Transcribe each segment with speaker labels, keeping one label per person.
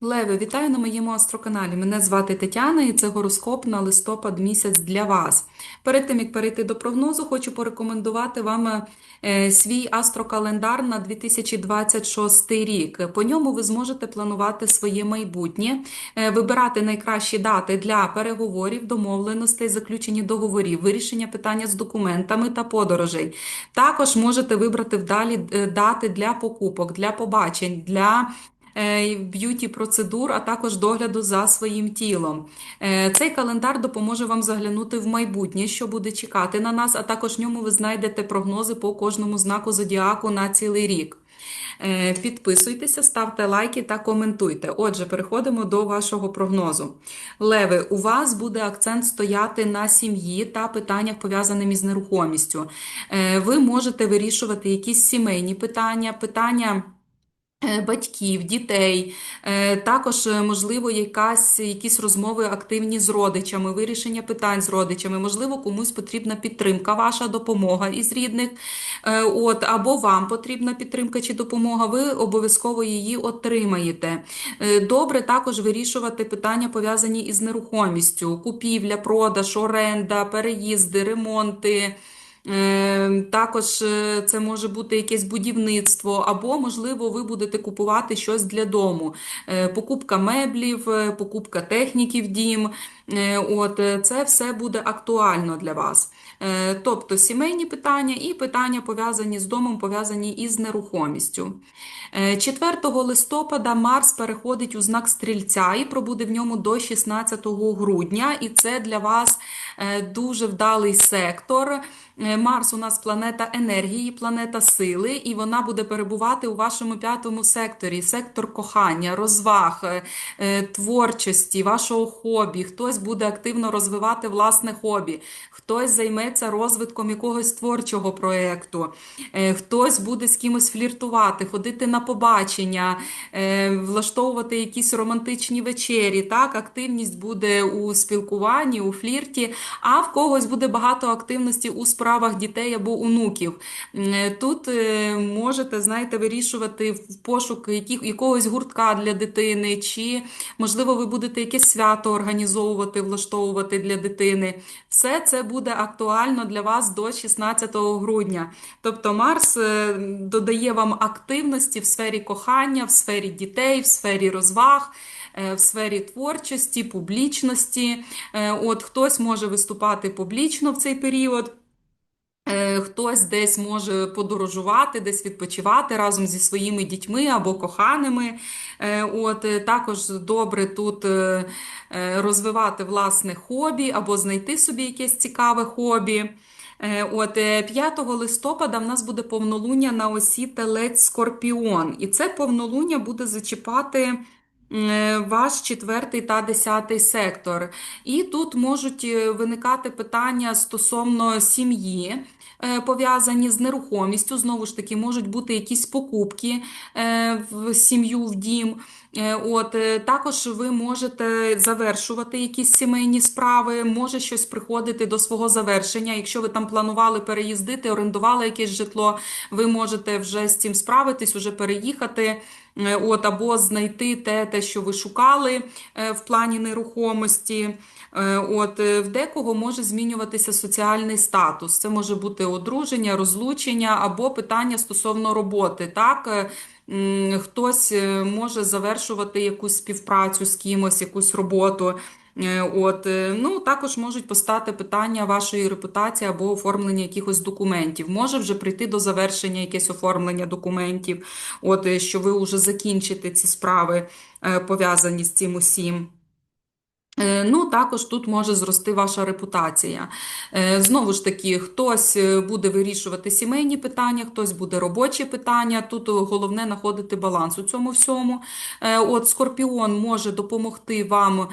Speaker 1: Леви, вітаю на моєму астроканалі. Мене звати Тетяна і це гороскоп на листопад місяць для вас. Перед тим як перейти до прогнозу, хочу порекомендувати вам е, свій астрокалендар на 2026 рік. По ньому ви зможете планувати своє майбутнє, е, вибирати найкращі дати для переговорів, домовленостей, заключення договорів, вирішення питання з документами та подорожей. Також можете вибрати вдалі е, дати для покупок, для побачень, для б'юті процедур, а також догляду за своїм тілом. Е, Цей календар допоможе вам заглянути в майбутнє, що буде чекати на нас, а також в ньому ви знайдете прогнози по кожному знаку зодіаку на цілий рік. Е, Підписуйтеся, ставте лайки та коментуйте. Отже, переходимо до вашого прогнозу. Леви, у вас буде акцент стояти на сім'ї та питаннях, пов'язаними з нерухомістю. Е, Ви можете вирішувати якісь сімейні питання, питання. Е, Батьків, дітей, Е, також е, можливо якась, якісь розмови активні з родичами, вирішення питань з родичами, можливо, комусь потрібна підтримка, ваша допомога із рідних, от, або вам потрібна підтримка чи допомога, ви обов'язково її отримаєте. Добре також вирішувати питання, пов'язані із нерухомістю, купівля, продаж, оренда, переїзди, ремонти. Е, Також е, це може бути якесь будівництво, або, можливо, ви будете купувати щось для дому. Е, Покупка меблів, е, покупка техніки в дім. От, це все буде актуально для вас. Тобто сімейні питання і питання пов'язані з домом, пов'язані із нерухомістю. Е, 4 листопада Марс переходить у знак Стрільця і пробуде в ньому до 16 грудня, і це для вас дуже вдалий сектор. Е, Марс у нас планета енергії, планета сили, і вона буде перебувати у вашому п'ятому секторі. Сектор кохання, розваг, е, е, творчості, вашого хобі. Хтось буде активно розвивати власне хобі, хтось займеться розвитком якогось творчого проєкту, хтось буде з кимось фліртувати, ходити на побачення, влаштовувати якісь романтичні вечері. Так, активність буде у спілкуванні, у флірті, а в когось буде багато активності у справах дітей або онуків. Тут е, можете, знаєте, вирішувати в пошук яких, якогось гуртка для дитини, чи, можливо, ви будете якесь свято організовувати, влаштовувати для дитини. Все це буде актуально для вас до 16 грудня. Тобто Марс е, додає вам активності в сфері кохання, в сфері дітей, в сфері розваг. е, В сфері творчості, публічності. От хтось може виступати публічно в цей період. Е, Хтось десь може подорожувати, десь відпочивати разом зі своїми дітьми або коханими. Е, От е, також добре тут розвивати власне хобі або знайти собі якесь цікаве хобі. От е, 5 листопада в нас буде повнолуння на осі Телець Скорпіон, і це повнолуння буде зачіпати. Е, Ваш четвертий та десятий сектор. І тут можуть е, виникати питання стосовно сім'ї, е, пов'язані з нерухомістю. Знову ж таки, можуть бути якісь покупки в сім'ю, в дім. От, також ви можете завершувати якісь сімейні справи, може щось приходити до свого завершення. Якщо ви там планували переїздити, орендували якесь житло, ви можете вже з цим справитись, уже переїхати. Е, От, або знайти те, те, що ви шукали е, в плані нерухомості. Е, От, в декого може змінюватися соціальний статус. Це може бути одруження, розлучення або питання стосовно роботи. Так? Хтось може завершувати якусь співпрацю з кимось, якусь роботу. Е, От, е, ну, також можуть постати питання вашої репутації або оформлення якихось документів. Може вже прийти до завершення якесь оформлення документів, от, е, що ви вже закінчите ці справи, пов'язані з цим усім. Е, Ну, також тут може зрости ваша репутація. Е, Знову ж таки, хтось е, буде вирішувати сімейні питання, хтось буде робочі питання. Тут головне знаходити баланс у цьому всьому. От Скорпіон може допомогти вам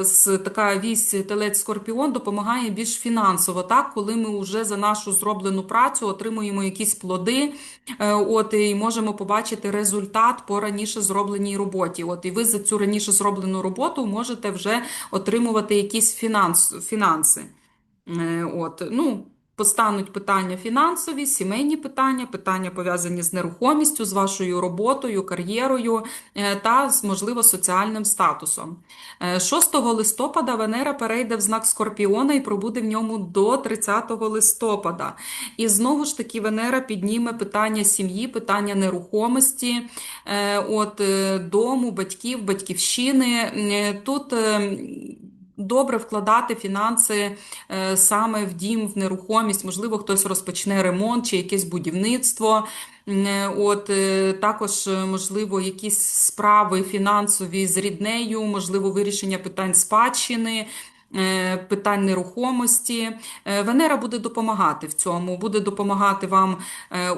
Speaker 1: з така вісь телець Скорпіон допомагає більш фінансово, так, коли ми вже за нашу зроблену працю отримуємо якісь плоди, от і можемо побачити результат по раніше зробленій роботі. От і ви за цю раніше зроблену роботу можете вже отримувати якісь фінанс, фінанси. Е, От, ну, Постануть питання фінансові, сімейні питання, питання пов'язані з нерухомістю, з вашою роботою, кар'єрою е, та, можливо, соціальним статусом. Е, 6 листопада Венера перейде в знак Скорпіона і пробуде в ньому до 30 листопада. І знову ж таки Венера підніме питання сім'ї, питання нерухомості, е, от е, дому, батьків, батьківщини. Е, Тут е, добре вкладати фінанси е, саме в дім, в нерухомість. Можливо, хтось розпочне ремонт чи якесь будівництво. Е, От е, також, можливо, якісь справи фінансові з ріднею, можливо, вирішення питань спадщини. Питань нерухомості. Венера буде допомагати в цьому, буде допомагати вам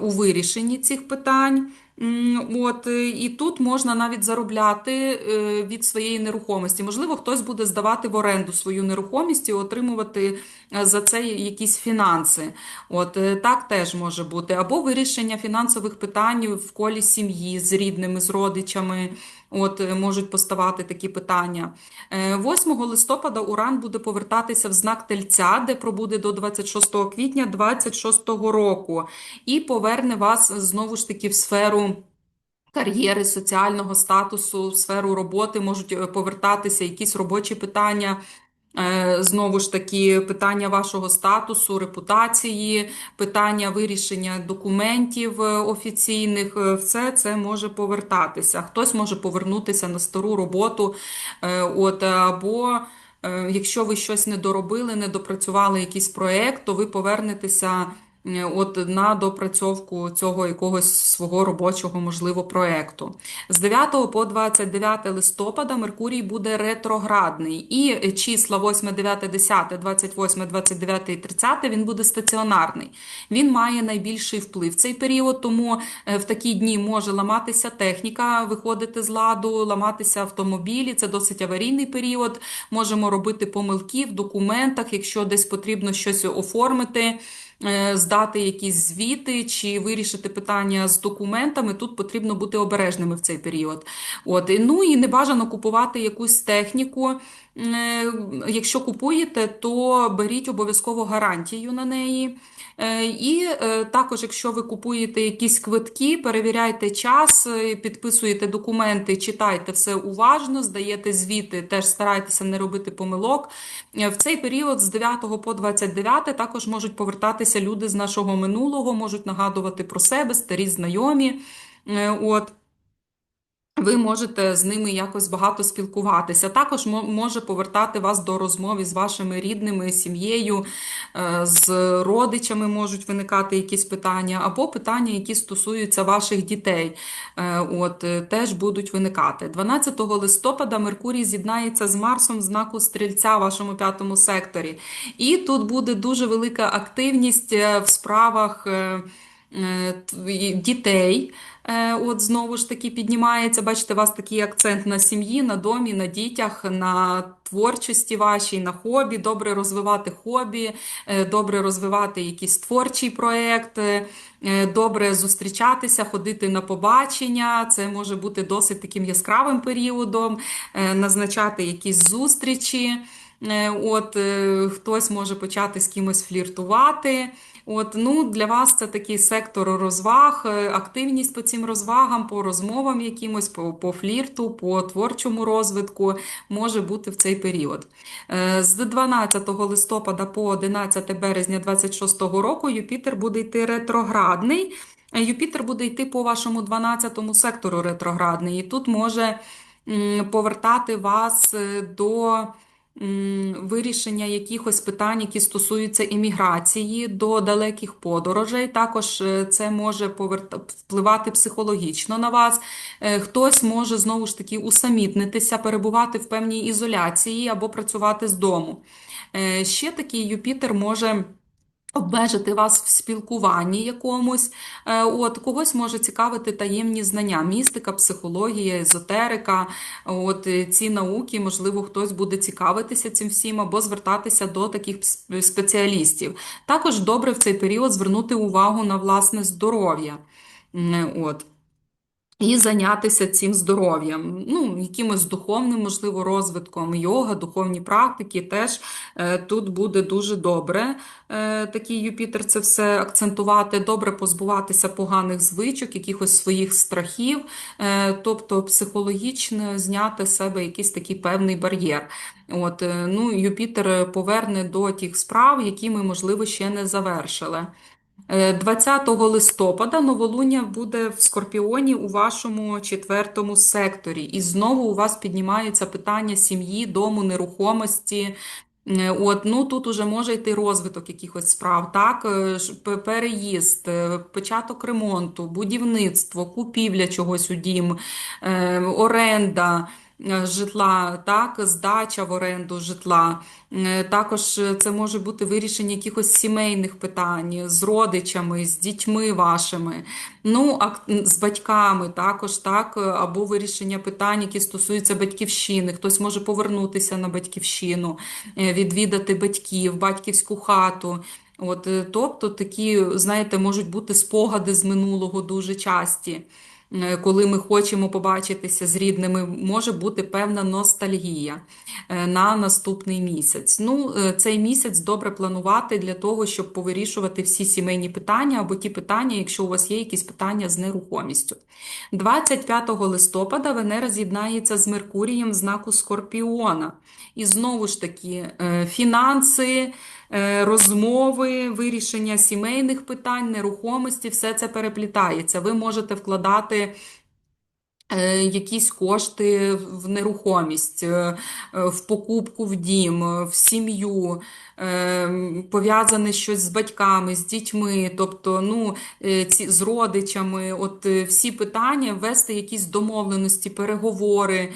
Speaker 1: у вирішенні цих питань. От, е, і тут можна навіть заробляти е, від своєї нерухомості. Можливо, хтось буде здавати в оренду свою нерухомість і отримувати е, за це якісь фінанси. От так теж може бути. Або вирішення фінансових питань в колі сім'ї з рідними, з родичами. От е, можуть поставати такі питання. Е, 8 листопада Уран буде повертатися в знак Тельця, де пробуде до 26 квітня 26 року, і поверне вас знову ж таки в сферу. Кар'єри, соціального статусу, сферу роботи можуть е, повертатися якісь робочі питання. Е, Знову ж таки, питання вашого статусу, репутації, питання вирішення документів е, офіційних, е, все це може повертатися. Хтось може повернутися на стару роботу, от, або якщо ви щось не доробили, не допрацювали якийсь проєкт, то ви повернетеся. Е, От на допрацьовку цього якогось свого робочого, можливо, проекту. З 9 по 29 листопада Меркурій буде ретроградний. І числа 8, 9, 10, 28, 29 і 30 він буде стаціонарний. Він має найбільший вплив в цей період, тому е, в такі дні може ламатися техніка, виходити з ладу, ламатися автомобілі. Це досить аварійний період. Можемо робити помилки в документах, якщо десь потрібно щось оформити. Е, Здати якісь звіти чи вирішити питання з документами, тут потрібно бути обережними в цей період. От, ну і не бажано купувати якусь техніку. Е, Якщо купуєте, то беріть обов'язково гарантію на неї. Е, І е, також, якщо ви купуєте якісь квитки, перевіряйте час, підписуєте документи, читайте все уважно, здаєте звіти, теж старайтеся не робити помилок. В цей період з 9 по 29 також можуть повертатися люди з нашого минулого, можуть нагадувати про себе, старі знайомі. От. Ви можете з ними якось багато спілкуватися. Також може повертати вас до розмови з вашими рідними, сім'єю, е, з родичами можуть виникати якісь питання, або питання, які стосуються ваших дітей. Е, От е, теж будуть виникати. 12 листопада Меркурій з'єднається з Марсом в знаку Стрільця в вашому п'ятому секторі. І тут буде дуже велика активність в справах. Е, дітей. Е, От знову ж таки піднімається. Бачите, у вас такий акцент на сім'ї, на домі, на дітях, на творчості вашій, на хобі. Добре розвивати хобі, е, добре розвивати якийсь творчий проєкт, добре зустрічатися, ходити на побачення. Це може бути досить таким яскравим періодом, назначати якісь зустрічі. От хтось може почати з кимось фліртувати. От, ну, для вас це такий сектор розваг, е, активність по цим розвагам, по розмовам якимось, по, по флірту, по творчому розвитку може бути в цей період. Е, З 12 листопада по 11 березня 26 року Юпітер буде йти ретроградний. Е, Юпітер буде йти по вашому 12 сектору ретроградний, і тут може повертати вас до вирішення якихось питань, які стосуються імміграції до далеких подорожей. Також е, це може впливати психологічно на вас. Е, Хтось може знову ж таки усамітнитися, перебувати в певній ізоляції або працювати з дому. Е, Ще такий Юпітер може. Обмежити вас в спілкуванні якомусь, Е, от когось може цікавити таємні знання, містика, психологія, езотерика. От е, ці науки, можливо, хтось буде цікавитися цим всім або звертатися до таких спеціалістів. Також добре в цей період звернути увагу на власне здоров'я. От. І зайнятися цим здоров'ям, ну, якимось духовним, можливо, розвитком, йога, духовні практики теж е, тут буде дуже добре. Е, такий Юпітер це все акцентувати, добре позбуватися поганих звичок, якихось своїх страхів, е, тобто психологічно зняти з себе якийсь такий певний бар'єр. От, ну, Юпітер поверне до тих справ, які ми, можливо, ще не завершили. Е, 20 листопада новолуння буде в Скорпіоні у вашому четвертому секторі. І знову у вас піднімається питання сім'ї, дому, нерухомості. Е, От, ну тут уже може йти розвиток якихось справ, так, е, переїзд, е, початок ремонту, будівництво, купівля чогось у дім, е, оренда е, житла, так, здача в оренду житла. Е, Також е, це може бути вирішення якихось сімейних питань з родичами, з дітьми вашими, ну, ак- з батьками також, так, е, або вирішення питань, які стосуються батьківщини. Хтось може повернутися на батьківщину, е, відвідати батьків, батьківську хату. От, е, тобто такі, знаєте, можуть бути спогади з минулого дуже часті. Е, Коли ми хочемо побачитися з рідними, може бути певна ностальгія е, на наступний місяць. Ну, е, цей місяць добре планувати для того, щоб повирішувати всі сімейні питання або ті питання, якщо у вас є якісь питання з нерухомістю. 25 листопада Венера з'єднається з Меркурієм в знаку Скорпіона. І знову ж таки, е, фінанси, розмови, вирішення сімейних питань, нерухомості, все це переплітається. Ви можете вкладати е, якісь кошти в нерухомість, е, е, в покупку в дім, в сім'ю, пов'язане щось з батьками, з дітьми, тобто ну, ці, з родичами, от всі питання, вести якісь домовленості, переговори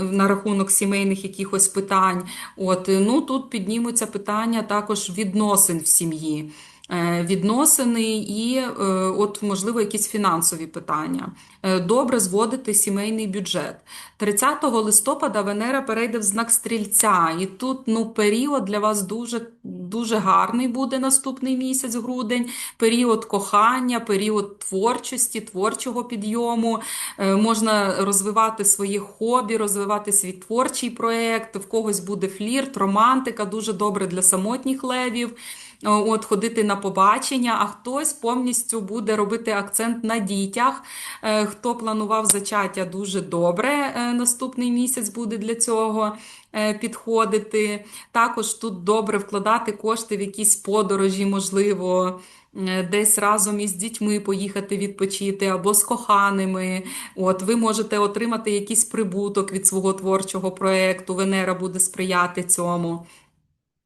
Speaker 1: на рахунок сімейних якихось питань. От, ну, тут піднімуться питання також відносин в сім'ї. Е, Відносини і, е, от, можливо, якісь фінансові питання. Е, Добре зводити сімейний бюджет. 30 листопада Венера перейде в знак Стрільця, і тут ну, період для вас дуже, дуже гарний буде наступний місяць, грудень, період кохання, період творчості, творчого підйому. Можна розвивати свої хобі, розвивати свій творчий проєкт, в когось буде флірт, романтика, дуже добре для самотніх левів. От ходити на побачення, а хтось повністю буде робити акцент на дітях. Е, Хто планував зачаття дуже добре, е, наступний місяць буде для цього е, підходити. Також тут добре вкладати кошти в якісь подорожі, можливо. е, Десь разом із дітьми поїхати відпочити або з коханими. От ви можете отримати якийсь прибуток від свого творчого проєкту. Венера буде сприяти цьому.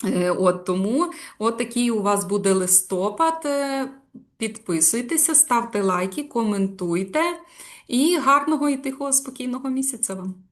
Speaker 1: Е, От тому от такий у вас буде листопад. Е, Підписуйтеся, ставте лайки, коментуйте і гарного і тихого, спокійного місяця вам.